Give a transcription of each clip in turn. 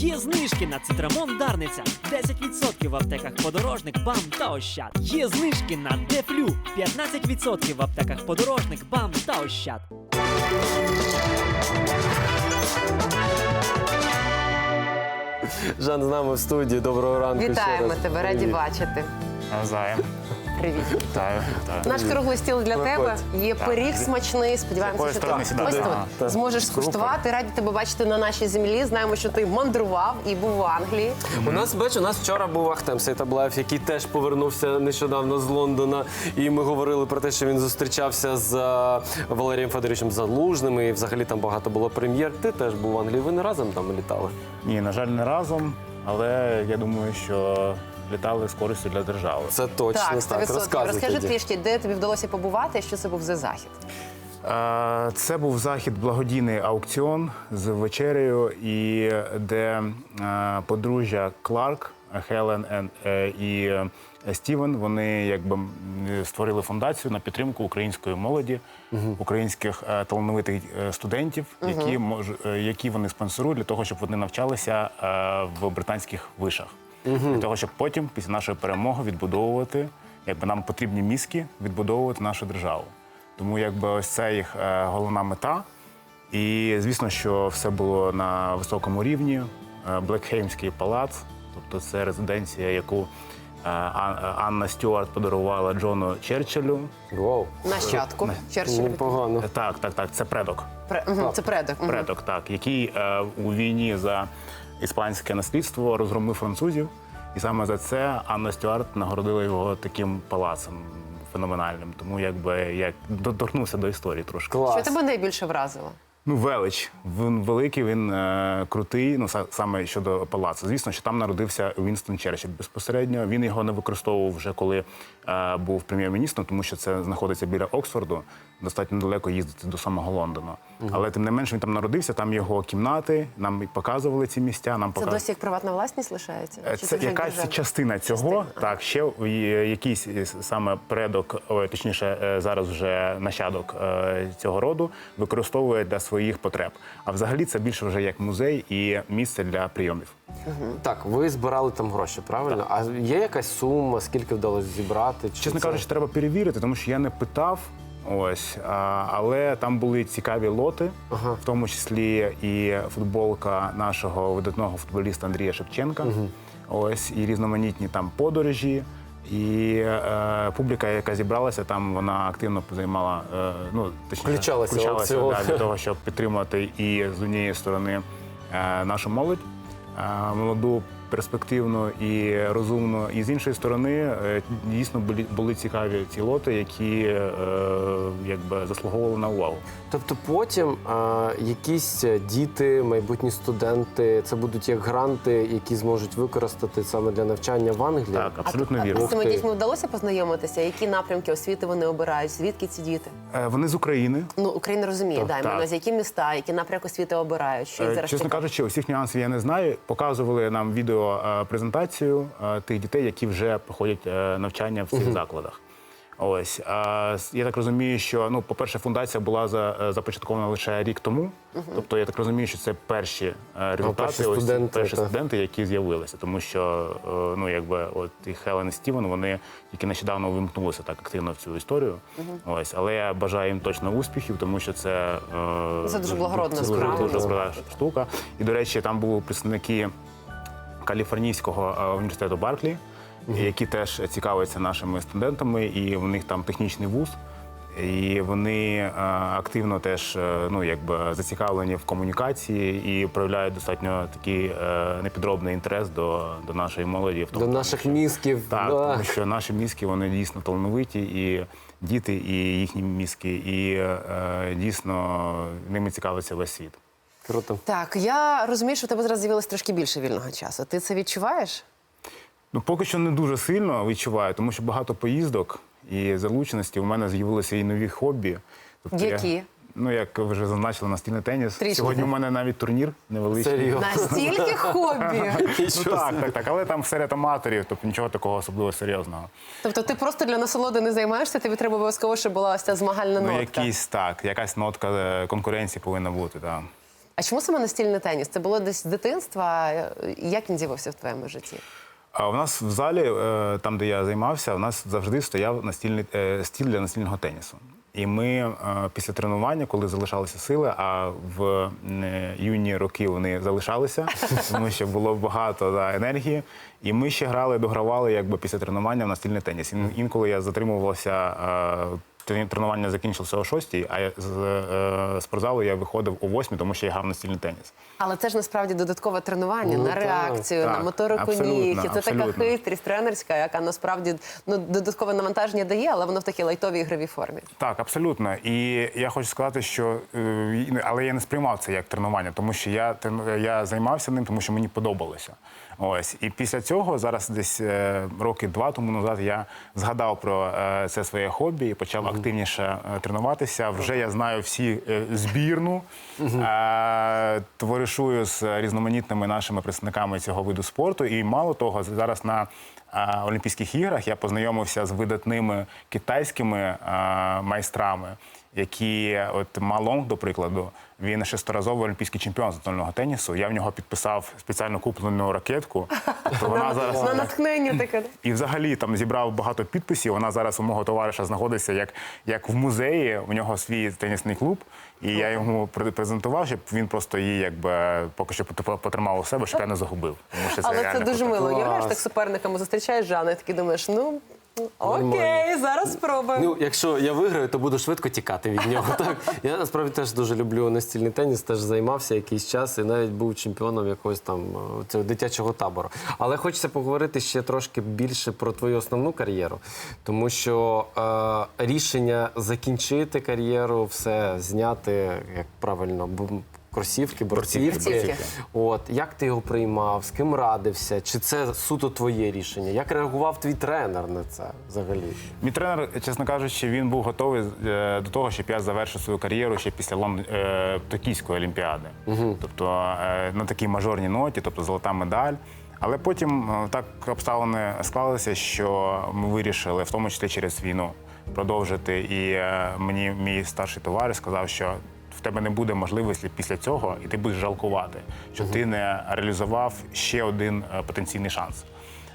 Є знижки на цитрамон Дарниця 10% в аптеках подорожник, бам та ощад. Є знижки на Дефлю 15% в аптеках подорожник, бам та ощад. Жан з нами в студії. Доброго ранку. ще Вітаємо раз. тебе, раді Привіт. бачити. Навзаєм. Привіт. Наш круглий стіл для тебе. Є Так. пиріг смачний. Сподіваємося, якої що сторони ти сідати? ось Ага. тут зможеш скуштувати. Раді тебе бачити на нашій землі. Знаємо, що ти мандрував і був в Англії. У нас бач, у нас вчора був Ахтем Сейтаблаєв, який теж повернувся нещодавно з Лондона. І ми говорили про те, що він зустрічався з е, Валерієм Федоровичем Залужним. І взагалі там багато було прем'єр. Ти теж був в Англії. Ви не разом там літали? Ні, на жаль, не разом, але я думаю, що літали з користю для держави. Це точно Так, так. 100%. Розказуй Розкажи тоді. трішки, де тобі вдалося побувати, і що це був за захід. Це був захід благодійний аукціон з вечерею, і де подружжя Кларк, Хелен і Стівен, вони якби створили фондацію на підтримку української молоді, українських е, талановитих е, студентів, які е, які вони спонсорують для того, щоб вони навчалися в британських вишах. Для того, щоб потім, після нашої перемоги, відбудовувати, якби нам потрібні мізки, відбудовувати нашу державу. Тому якби ось це їх е, головна мета. І звісно, що все було на високому рівні. Е, Блекхеймський палац, тобто це резиденція, яку е, Ан- Анна Стюарт подарувала Джону Черчиллю. Вау. Нащадку Черчилль. Непогано. Е, Так, так, так, це предок. Пре- мгм, Це предок. мгм. Предок, так, який е, у війні за іспанське наслідство розгромив французів. І саме за це Анна Стюарт нагородила його таким палацем феноменальним. Тому якби я доторкнувся до історії трошки. Клас. Що тебе найбільше вразило? Ну, велич. Він великий, він е, крутий. Ну, са- саме щодо палацу. Звісно, що там народився Вінстон Черчилль безпосередньо. Він його не використовував вже коли е, був прем'єр-міністром, тому що це знаходиться біля Оксфорду. Достатньо далеко їздити до самого Лондона. Але тим не менше він там народився, там його кімнати, нам показували ці місця. Нам Це досі як приватна власність лишається? Е, Чи Це якась державна? частина цього. Частина. Так, ще якийсь е, саме предок, о, точніше, е, зараз вже нащадок цього роду використовує для своїх потреб. А взагалі це більше вже як музей і місце для прийомів. Так, ви збирали там гроші, правильно? А є якась сума, скільки вдалося зібрати? Чи Чесно це- кажучи, треба перевірити, тому що я не питав. Ось, а, але там були цікаві лоти, Ага. в тому числі і футболка нашого видатного футболіста Андрія Шевченка. Ось і різноманітні там подорожі. І е, публіка, яка зібралася, там вона активно займала, е, ну точніше, Включалася включалася да, для того, щоб підтримати і з однієї сторони е, нашу молодь, е, молоду, перспективну і розумну. І з іншої сторони, е, дійсно були, були цікаві ці лоти, які е, якби заслуговували на увагу. Тобто потім а, якісь е, діти, майбутні студенти, це будуть як гранти, які зможуть використати саме для навчання в Англії. Так, абсолютно а, вірно. А з цими дітьми вдалося познайомитися? Які напрямки освіти вони обирають? Звідки ці діти? Е, Вони з України. Ну, Україна розуміє, Так, да, так. іменно з які міста, які напрямки освіти обирають. Що їх Е, зараз Чесно кажучи, усіх нюансів я не знаю. Показували нам відео е, презентацію е, тих дітей, які вже проходять е, навчання в цих закладах. Ось а, я так розумію, що ну, по-перше, фундація була за, започаткована лише рік тому. Тобто, я так розумію, що це перші е, результати, перші ось студенти, перші так. студенти, які з'явилися. Тому що ну, якби от і Хелен і Стівен, вони тільки нещодавно вимкнулися так активно в цю історію. Ось, але я бажаю їм точно успіхів, тому що це, Це дуже благородна це справа. Дуже, дуже крута штука. І, до речі, там були представники Каліфорнійського е, університету Барклі, які теж цікавляться нашими студентами, і в них там технічний вуз. І вони е, активно теж е, ну, якби зацікавлені в комунікації і проявляють достатньо такий непідробний інтерес до, до нашої молоді. В До тому, наших що- мізків. так, да. тому що наші мізки вони дійсно талановиті, і діти, і їхні мізки, і дійсно ними цікавиться весь світ. Круто. Так, я розумію, що у тебе зараз з'явилось трошки більше вільного часу. Ти це відчуваєш? Ну, поки що не дуже сильно відчуваю, тому що багато поїздок і залученості. У мене з'явилися і нові хобі. Тобто Які? Я, ну, як ви вже зазначили, настільний теніс. Трішки. Сьогодні у мене навіть турнір невеличкий. Серйозно. Настільки хобі. Ну, так, так, так. Але там серед аматорів, тобто нічого такого особливо серйозного. Тобто ти просто для насолоди не займаєшся, тобі треба обов'язково, щоб була ось ця змагальна Ну, нотка. якийсь так, якась нотка е, конкуренції повинна бути. Так. А чому саме настільний теніс? Це було десь з дитинства? Як він з'явився в твоєму житті? А у нас в залі, е, там де я займався, у нас завжди стояв настільний е, стіл для настільного тенісу. І ми е, після тренування, коли залишалися сили, а в юні роки вони залишалися, тому що було багато да, енергії. І ми ще грали, догравали якби після тренування в настільний теніс. Ін- Інколи я затримувався. Тренування закінчилося о 6, а я з е, спортзалу я виходив о 8, тому що я грав настільний теніс. Але це ж насправді додаткове тренування Ну, на так, реакцію, на так, моторику ніг. І це така хитрість тренерська, яка насправді ну, додаткове навантаження дає, але воно в такій лайтовій ігровій формі. Так, абсолютно. І я хочу сказати, що е, але я не сприймав це як тренування, тому що я трен- я займався ним, тому що мені подобалося. Ось і після цього, зараз десь е, роки два тому назад, я згадав про е, це своє хобі і почав активніше е, тренуватися. Вже я знаю всі е, збірну, творишую товаришую з різноманітними нашими представниками цього виду спорту. І мало того, зараз на Олімпійських іграх я познайомився з видатними китайськими майстрами, які, от Малонг, до прикладу, він шесторазовий олімпійський чемпіон з настольного тенісу. Я в нього підписав спеціально куплену ракетку. То вона зараз На натхнення таке. і взагалі там зібрав багато підписів. Вона зараз у мого товариша знаходиться як, як в музеї. У нього свій тенісний клуб. І я йому пр- презентував, щоб він просто її якби поки що пот- потримав у себе, щоб я не загубив. Тому що це Але це дуже мило. Клас. Уявляєш, так суперниками зустрічаєш Жанну, і такий думаєш, ну окей, зараз спробуємо. Ну, якщо я виграю, то буду швидко тікати від нього. Так я насправді теж дуже люблю настільний теніс, теж займався якийсь час і навіть був чемпіоном якогось там е, цього дитячого табору. Але хочеться поговорити ще трошки більше про твою основну кар'єру, тому що е, рішення закінчити кар'єру, все зняти, як правильно, кросівки, борцівки. От як ти його приймав, з ким радився? Чи це суто твоє рішення? Як реагував твій тренер на це взагалі? Мій тренер, чесно кажучи, він був готовий е, до того, щоб я завершив свою кар'єру ще після Лон... е, Токійської олімпіади. Тобто е, на такій мажорній ноті, тобто золота медаль. Але потім так обставини склалися, що ми вирішили, в тому числі через війну, продовжити. І мені мій старший товариш сказав, що в тебе не буде можливості після цього, і ти будеш жалкувати, що ти не реалізував ще один е, потенційний шанс.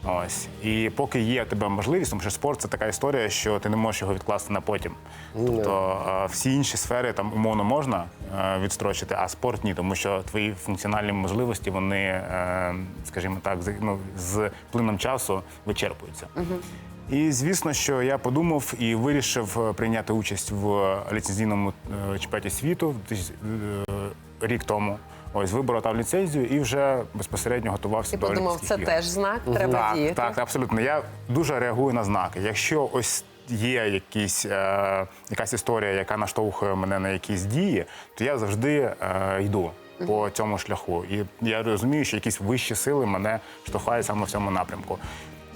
Ось і поки є у тебе можливість, тому що спорт це така історія, що ти не можеш його відкласти на потім. Тобто е, всі інші сфери там умовно можна е, відстрочити, а спорт ні, тому що твої функціональні можливості вони, скажімо так, ну, з плином часу вичерпуються. І звісно, що я подумав і вирішив е, прийняти участь в ліцензійному е, чемпіонаті світу е, рік тому. Ось виборов там ліцензію і вже безпосередньо готувався Ти до подумав, це ігор. теж знак, треба Так, діяти. так, абсолютно. Я дуже реагую на знаки. Якщо ось є якісь, е, якась історія, яка наштовхує мене на якісь дії, то я завжди е, йду по цьому шляху. І я розумію, що якісь вищі сили мене штовхають саме в цьому напрямку.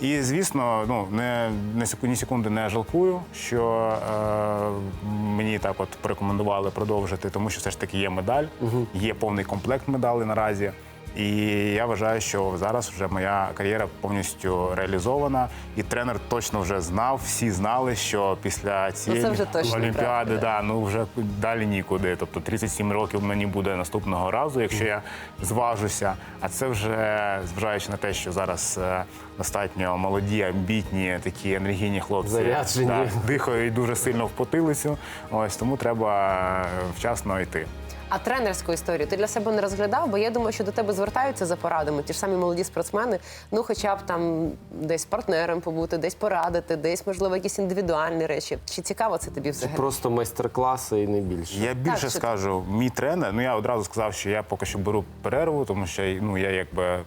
І звісно, ну не, не ні секунди не жалкую, що е, мені так от порекомендували продовжити, тому що все ж таки є медаль, є повний комплект медалей наразі. І я вважаю, що зараз вже моя кар'єра повністю реалізована, і тренер точно вже знав, всі знали, що після цієї Ну, вже олімпіади да, ну вже далі нікуди. Тобто 37 років мені буде наступного разу, якщо я зважуся. А це вже зважаючи на те, що зараз е, достатньо молоді, амбітні, такі енергійні хлопці Заряджені. да, дихають дуже сильно в потилицю. Ось тому треба е, вчасно йти. А тренерську історію ти для себе не розглядав, бо я думаю, що до тебе звертаються за порадами. Ті ж самі молоді спортсмени, ну хоча б там десь партнером побути, десь порадити, десь можливо якісь індивідуальні речі. Чи цікаво це тобі взагалі? Просто майстер-класи і не більше. Я більше що- скажу, мій тренер. Ну я одразу сказав, що я поки що беру перерву, тому що ну я якби.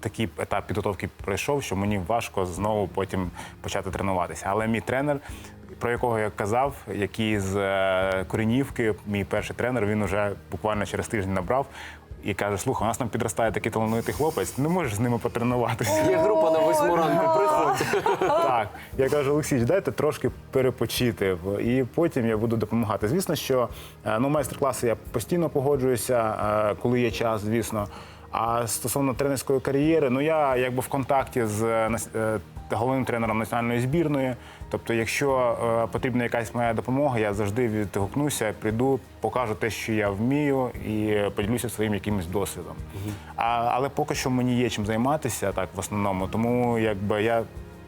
Такий етап підготовки пройшов, що мені важко знову потім почати тренуватися. Але мій тренер, про якого я казав, який з е, Коренівки, мій перший тренер, він уже буквально через тиждень набрав і каже: слухай, у нас там підростає такий талановитий хлопець, не можеш з ними потренуватися. Є група на восьму ранку. Приходь. Так, я кажу, Олексій, дайте трошки перепочити, і потім я буду допомагати. Звісно, що е, ну, майстер-класи я постійно погоджуюся, е, коли є час, звісно. А стосовно тренерської кар'єри, ну я якби в контакті з головним тренером національної збірної. Тобто, якщо е, потрібна якась моя допомога, я завжди відгукнуся, прийду, покажу те, що я вмію, і поділюся своїм якимось досвідом. А, але поки що мені є чим займатися, так в основному. Тому якби я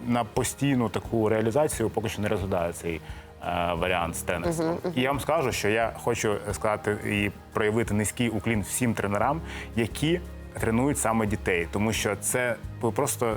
на постійну таку реалізацію поки що не розглядаю цей е, варіант з тренерством. І я вам скажу, що я хочу сказати і проявити низький уклін всім тренерам, які тренують саме дітей, тому що це ви просто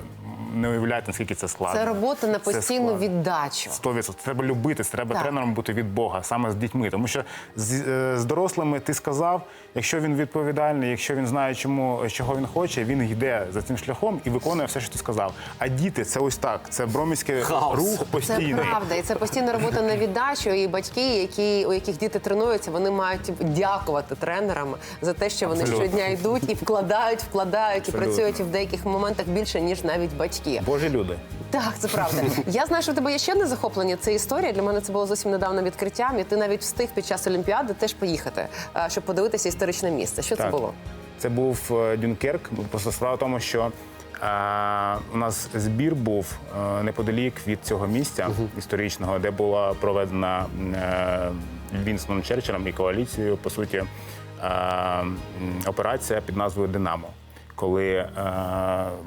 не уявляєте, наскільки це складно. Це робота на постійну віддачу. 100%. Треба любити, треба Так. тренером бути від Бога, саме з дітьми. Тому що з, е, з дорослими ти сказав, якщо він відповідальний, якщо він знає, чому чого він хоче, він йде за цим шляхом і виконує все, що ти сказав. А діти це ось так. Це броміський Хаос. рух Це правда, і це постійна робота на віддачу. І батьки, які у яких діти тренуються, вони мають дякувати тренерам за те, що вони Абсолютно. щодня йдуть і вкладають, вкладають і працюють і в деяких моментах більше ніж навіть батьки. Божі люди. Так, це правда. Я знаю, що в тебе є ще одне захоплення. Це історія. Для мене це було зовсім недавно відкриттям. І ти навіть встиг під час Олімпіади теж поїхати, е, щоб подивитися історичне місце. Що це було? Це був е, Дюнкерк. Просто справа в тому, що е, у нас збір був неподалік від цього місця історичного, де була проведена Вінстоном Черчиллем і коаліцією, по суті, е, операція під назвою Динамо, коли е,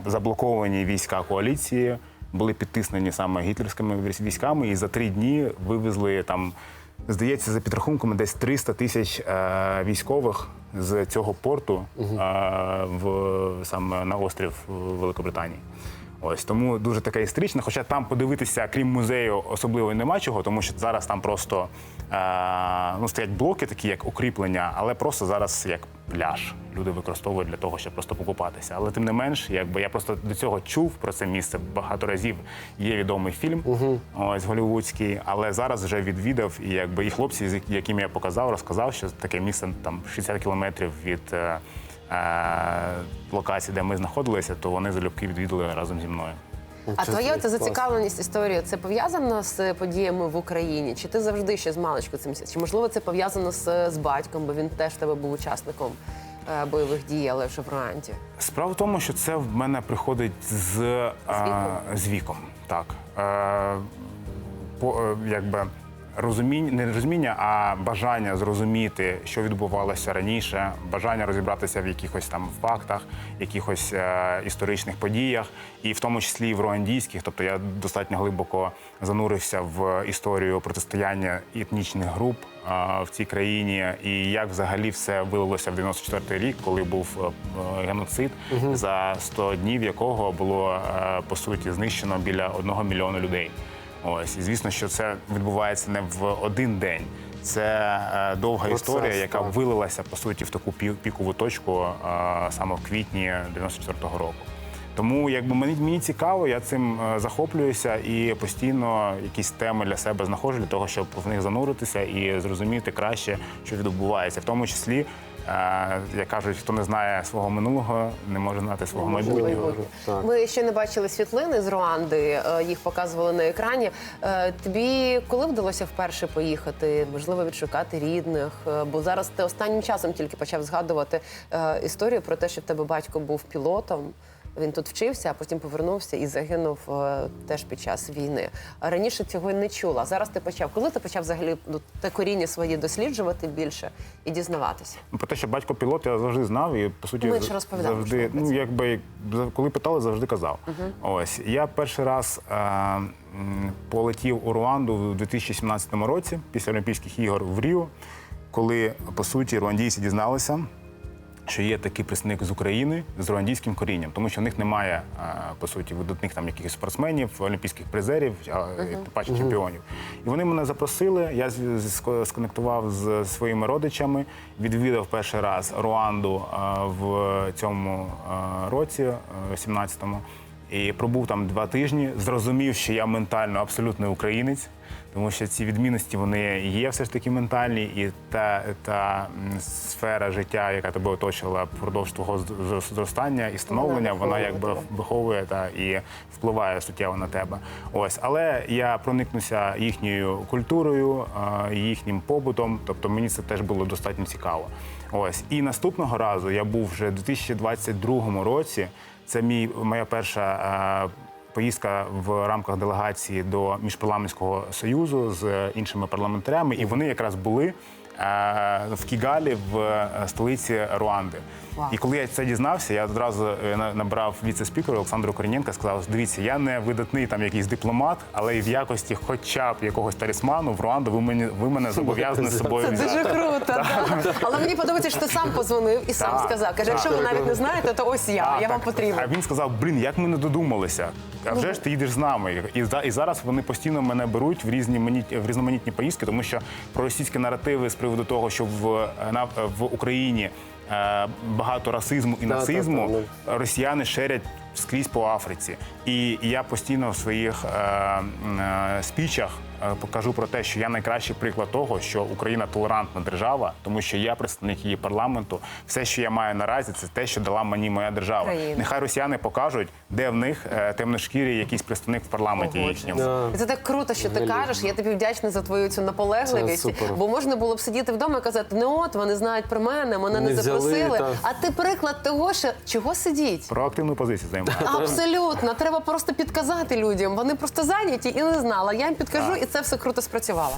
заблоковані війська коаліції були підтиснені саме гітлерськими військами, і за три дні вивезли там Здається, за підрахунками, десь 300 тисяч е, військових з цього порту е, в саме на острів Великобританії. Ось тому дуже така історична. Хоча там подивитися, крім музею, особливо нема чого, тому що зараз там просто е, ну, стоять блоки, такі як укріплення, але просто зараз як пляж. Люди використовують для того, щоб просто покупатися. Але тим не менш, якби я просто до цього чув про це місце багато разів. Є відомий фільм, ось голівудський, але зараз вже відвідав і якби і хлопці, з яким я показав, розказав, що таке місце там 60 кілометрів від. е, е, Локації, де ми знаходилися, то вони залюбки відвідали разом зі мною. А Це твоя класно. зацікавленість історією це пов'язано з подіями в Україні? Чи ти завжди ще з маличку цим? Чи можливо це пов'язано з, з батьком, бо він теж тебе був учасником е, бойових дій, але вже в Руанді? Справа в тому, що це в мене приходить з, а, віком? з віком. Так. Е, по, е, якби розуміння, не розуміння, а бажання зрозуміти, що відбувалося раніше, бажання розібратися в якихось там фактах, якихось е, історичних подіях, і в тому числі і в руандійських. Тобто я достатньо глибоко занурився в історію протистояння етнічних груп е, в цій країні, і як взагалі все вилилося в 94-й рік, коли був е, е, геноцид, за 100 днів якого було е, по суті знищено біля одного мільйона людей. Ось і звісно, що це відбувається не в один день. Це е, довга Процес, історія, яка так. вилилася по суті в таку пі- пікову точку е, саме в квітні 94-го року. Тому якби мені, мені цікаво, я цим е, захоплююся і постійно якісь теми для себе знаходжу для того, щоб в них зануритися і зрозуміти краще, що відбувається, в тому числі. Як кажуть, хто не знає свого минулого, не може знати свого майбутнього. Ми ще не бачили світлини з Руанди, е, їх показували на екрані. Е, Тобі коли вдалося вперше поїхати? Можливо, відшукати рідних? Е, Бо зараз ти останнім часом тільки почав згадувати історію про те, що в тебе батько був пілотом. Він тут вчився, а потім повернувся і загинув е, теж під час війни. Раніше цього не чула. Зараз ти почав. Коли ти почав взагалі ну, те коріння свої досліджувати більше і дізнаватися? Ну, Про те, що батько пілот, я завжди знав і по суті Менше розповідав, завжди, ну якби коли питали, завжди казав. Ось я перший раз е, полетів у Руанду в 2017 році після Олімпійських ігор в Ріо, коли по суті руандійці дізналися. Що є такий представник з України з руандійським корінням, тому що в них немає е, по суті видатних там якихось спортсменів, олімпійських призерів, а е, тим паче чемпіонів. І вони мене запросили. Я сконектував з своїми родичами, відвідав перший раз Руанду е, в цьому е, році, е, 17-му, і пробув там два тижні. Зрозумів, що я ментально абсолютний українець. Тому що ці відмінності вони є все ж таки ментальні, і та, та сфера життя, яка тебе оточила впродовж твого зростання і становлення, вона виховує якби виховує та і впливає суттєво на тебе. Ось, але я проникнуся їхньою культурою, їхнім побутом. Тобто мені це теж було достатньо цікаво. Ось і наступного разу я був вже у 2022 році. Це мій моя перша. Поїздка в рамках делегації до міжпарламентського союзу з іншими парламентарями, і вони якраз були в Кігалі, в е, столиці Руанди. І коли я це дізнався, я одразу е, на- набрав віце-спікера Олександру Корнієнка, сказав: дивіться, я не видатний там якийсь дипломат, але і в якості, хоча б якогось талісману в Руанду, ви мені ви мене зобов'язані з собою Це взяти. дуже круто. так. Але мені подобається, що ти сам позвонив і сам Так, сказав. Каже, якщо ви навіть не знаєте, то ось я, Так, я вам потрібен. А він сказав: блін, як ми не додумалися. А вже ж ти їдеш з нами. І, за- і зараз вони постійно мене беруть в різні мані- в різноманітні поїздки, тому що про російські наративи з приводу того, що в, на, в Україні е, багато расизму і нацизму, та, росіяни шерять скрізь по Африці. І я постійно в своїх е, е, спічах е, покажу про те, що я найкращий приклад того, що Україна толерантна держава, тому що я представник її парламенту. Все, що я маю наразі, це те, що дала мені моя держава. Країна. Нехай росіяни покажуть, де в них е, темношкірий якийсь представник в парламенті їхньому. І Це так круто, що ти кажеш. Я тобі вдячна за твою цю наполегливість. Бо можна було б сидіти вдома і казати, не от вони знають про мене, мене не, Не взяли, запросили. та. А ти приклад того, що чого сидіть? Проактивну позицію займає. Абсолютно, треба просто підказати людям. Вони просто зайняті і не знали. Я їм підкажу, і це все круто спрацювало.